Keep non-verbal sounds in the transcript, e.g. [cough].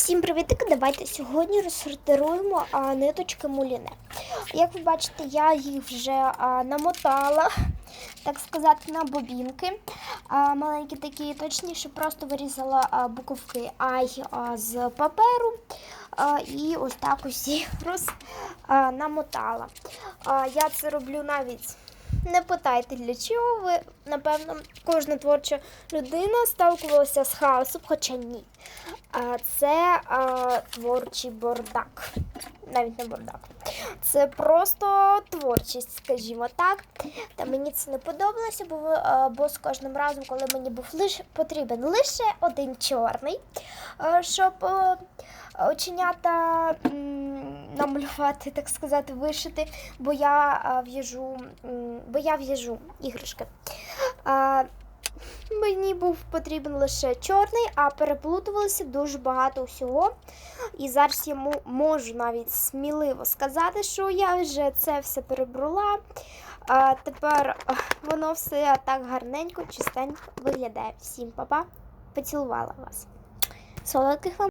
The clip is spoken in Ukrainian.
Всім привітики! Давайте сьогодні розсортируємо а, ниточки муліне. Як ви бачите, я їх вже а, намотала, так сказати, на бобінки. А, маленькі такі, точніше, просто вирізала а, буковки ай а, з паперу. А, і ось так ось їх [laughs] роз, а, намотала. А, я це роблю навіть. Не питайте для чого ви, напевно, кожна творча людина сталкувалася з хаосом, хоча ні. А, Це а, творчий бардак. Навіть не бардак. Це просто творчість, скажімо так. Та мені це не подобалося, бо, бо з кожним разом, коли мені був лише потрібен лише один чорний, щоб оченята намалювати, так сказати, вишити, бо я в'яжу, бо я в'яжу іграшки. А, Мені був потрібен лише чорний, а переплутувалося дуже багато всього. І зараз я можу навіть сміливо сказати, що я вже це все перебрала. А тепер воно все так гарненько, чистенько виглядає. Всім па-па, поцілувала вас. Солодких вам